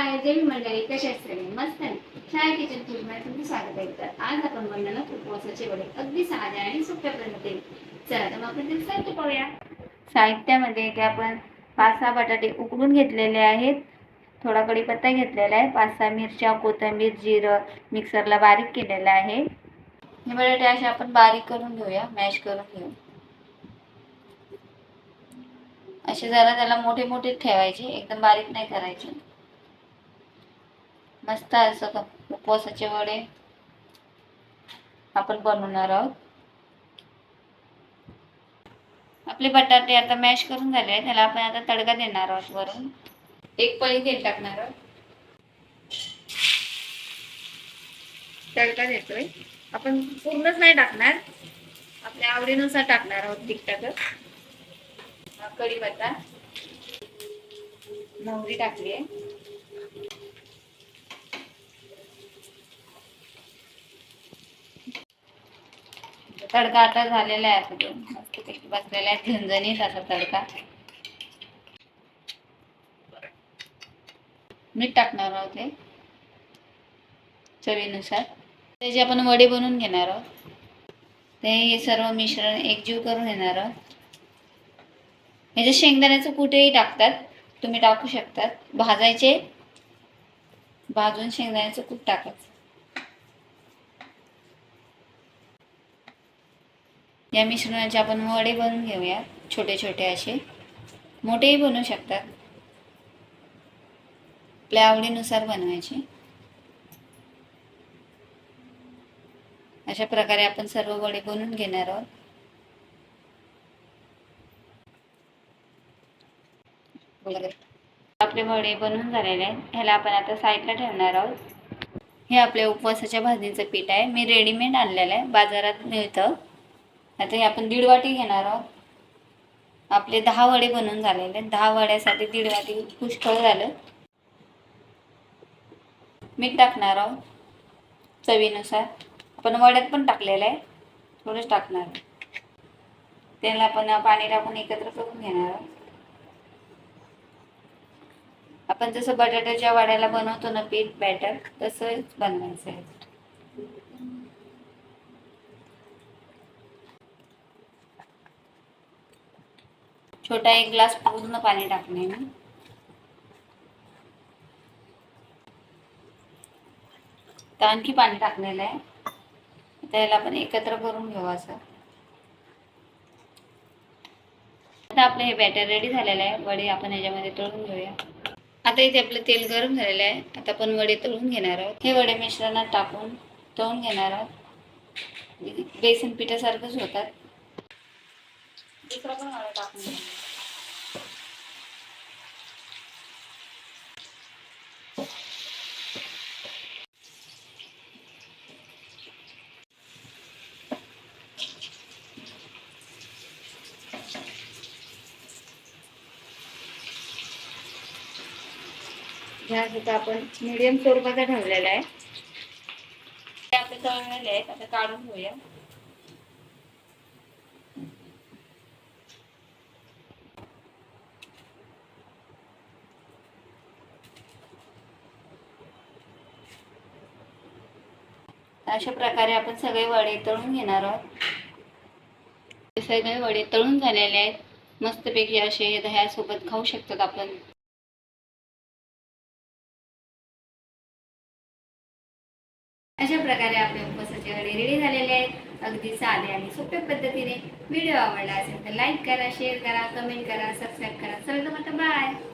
हाय देवी मंडळी कशा आहेत सगळे मस्त आहे. छाया किचन फूडमध्ये तुमचं स्वागत आहे तर आज आपण बनवणार उपवासाचे वडे. अगदी साध्या आणि सोप्या पद्धतीने. चला तर मग आपण ते साहित्य पाहूया. साहित्यामध्ये इथे आपण पाच सहा बटाटे उकडून घेतलेले आहेत. थोडा कढीपत्ता घेतलेला आहे. पाच सहा मिरच्या कोथिंबीर जिरं मिक्सरला बारीक केलेलं आहे. हे बटाटे असे आपण बारीक करून घेऊया. मॅश करून घेऊ. असे जरा त्याला मोठे मोठे ठेवायचे. एकदम बारीक नाही करायचे. मस्त असं क- उपवासाचे वडे. आपण बनवणार आहोत. आपले बटाटे आता मॅश करून झाले आहे त्याला आपण आता तडका देणार आहोत वरून. एक पळी तेल टाकणार आहोत. तडका देतोय. आपण पूर्णच नाही टाकणार. आपल्या आवडीनुसार टाकणार आहोत तिकटाक हा कढीपत्ता. मोहरी टाकली आहे. तडका आता झालेला आहे असं मस्तपैकी बसलेला आहे. झणझणीत असा तडका. मीठ टाकणार आहोत हे चवीनुसार. त्याचे आपण वडे बनवून घेणार आहोत. ते हे सर्व मिश्रण एकजीव करून घेणार आहोत. ह्याच्यात शेंगदाण्याचं कुठेही टाकतात तुम्ही टाकू शकतात. भाजायचे भाजून शेंगदाण्याचं कूट टाकायचं. या मिश्रणाचे आपण वडे बनवून घेऊया. छोटे छोटे असे. मोठेही बनवू शकतात. आपल्या आवडीनुसार बनवायचे. अशा प्रकारे आपण सर्व वडे बनवून घेणार आहोत. आपले वडे बनवून झालेले आहेत. ह्याला आपण आता साईडला ठेवणार आहोत. हे आपल्या उपवासाच्या भाजीचं पीठ आहे. मी रेडीमेड आणलेलं आहे. बाजारात मिळतं. आता हे आपण दीड वाटी घेणार आहोत. आपले दहा वडे बनवून झालेले आहेत. दहा वड्यासाठी दीड वाटी पुष्कळ झालं. मीठ टाकणार आहोत चवीनुसार. आपण वड्यात पण टाकलेलं आहे. थोडंच टाकणार त्याला आपण पाणी टाकून एकत्र करून घेणार आहोत. आपण जसं बटाट्याच्या वड्याला बनवतो ना पीठ बॅटर तसंच बनवायचं आहे. छोटा एक ग्लास पूर्ण पाणी टाकणे मी. तर आणखी पाणी टाकलेलं आहे. त्याला आपण एकत्र करून घेऊ असं. आता आपलं हे बॅटर रेडी झालेलं आहे. वडे आपण ह्याच्यामध्ये तळून घेऊया. आता इथे आपलं तेल गरम झालेलं आहे. आता आपण वडे तळून घेणार आहोत. हे वडे मिश्रणात टाकून तळून घेणार आहोत. बेसन पिठासारखंच होतात. दुसरा पण वडा टाकून घेणार. ह्या सुद्धा आपण मीडियम स्वरूपाचा ठेवलेला आहे. ते आपले तळलेले आहेत आता काढून घेऊया. अशा प्रकारे आपण सगळे वडे तळून घेणार आहोत. सगळे वडे तळून झालेले आहेत. मस्तपैकी असे दह्यासोबत खाऊ शकतात आपण. अशा प्रकारे आपले उपवासाचे वडे रेडी झालेले आहेत. अगदी साधे आणि सोप्या पद्धतीने व्हिडिओ आवडला असेल तर लाईक करा शेअर करा कमेंट करा सबस्क्राईब करा. चला तर बाय